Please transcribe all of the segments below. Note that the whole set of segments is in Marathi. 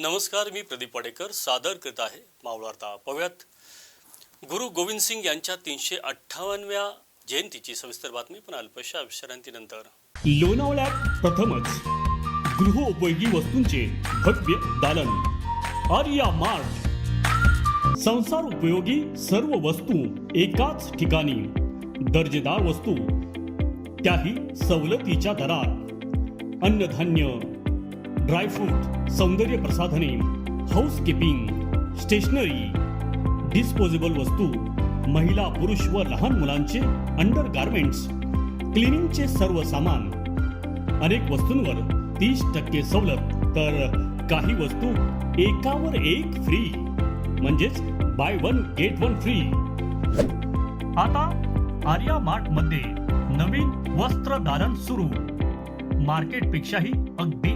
नमस्कार मी प्रदीप वाडेकर सादर करत आहे मावळार्ता पाहूयात. गुरु गोविंद सिंग यांच्या तीनशे अठ्ठावन्नव्या जयंतीची सविस्तर बातमी पण अल्पशा विश्रांतीनंतर. लोणावळ्यात प्रथमच गृहोपयोगी वस्तूंचे भव्य दालन. आर्या मार्ट. संसार उपयोगी सर्व वस्तू एकाच ठिकाणी. दर्जेदार वस्तू. त्याही सवलतीच्या दरात. अन्नधान्य ड्रायफ्रूट सौंदर्य प्रसाधने हाऊसकीपिंग स्टेशनरी डिस्पोजेबल वस्तू महिला पुरुष व लहान मुलांचे अंडर गार्मेंट्स क्लिनिंगचे सर्व सामान. अनेक वस्तूंवर तीस टक्के सवलत तर काही वस्तू एकावर एक फ्री म्हणजेच buy one get one free आता आर्या मार्टमध्ये नवीन वस्त्र दालन सुरू. मार्केटपेक्षाही अगदी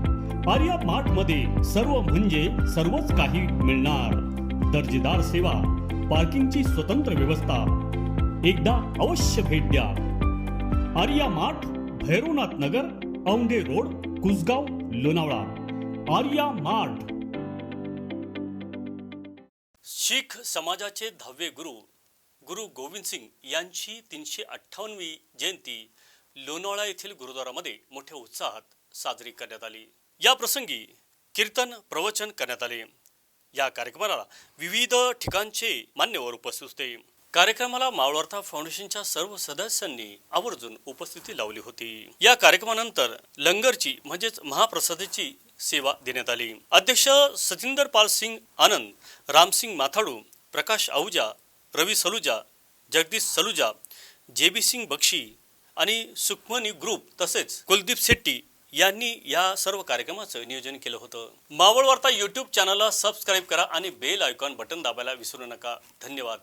आर्या मार्टमध्ये सर्व म्हणजे सर्वच काही मिळणार. दर्जेदार सेवा पार्किंगची स्वतंत्र व्यवस्था. एकदा अवश्य भेट द्या. Arya Mart Bhairavnath Nagar Aundhe road Kusgaon Lonavala. Arya Mart. Sikh समाजाचे दहावे गुरु गुरु गोविंद सिंग यांची तीनशे अठ्ठावन्नवी जयंती लोणावळा येथील गुरुद्वारामध्ये मोठ्या उत्साहात साजरी करण्यात आली. या प्रसंगी कीर्तन प्रवचन करण्यात आले. या कार्यक्रमाला विविध ठिकाणचे मान्यवर उपस्थित होते. कार्यक्रमाला मावळवार्ता फाउंडेशनच्या सर्व सदस्यांनी आवर्जून उपस्थिती लावली होती. या कार्यक्रमानंतर लंगरची म्हणजेच महाप्रसादाची सेवा देण्यात आली. अध्यक्ष सचिंदर पाल सिंग आनंद रामसिंग माथाडू प्रकाश आहुजा रवी सलुजा जगदीश सलुजा जे बी सिंग बक्षी आणि सुखमनी ग्रुप तसेच कुलदीप शेट्टी यांनी या सर्व कार्यक्रमाचं नियोजन केलं होतं. मावळ वार्ता यूट्यूब चॅनलला सबस्क्राईब करा आणि बेल आयकॉन बटन दाबायला विसरू नका. धन्यवाद.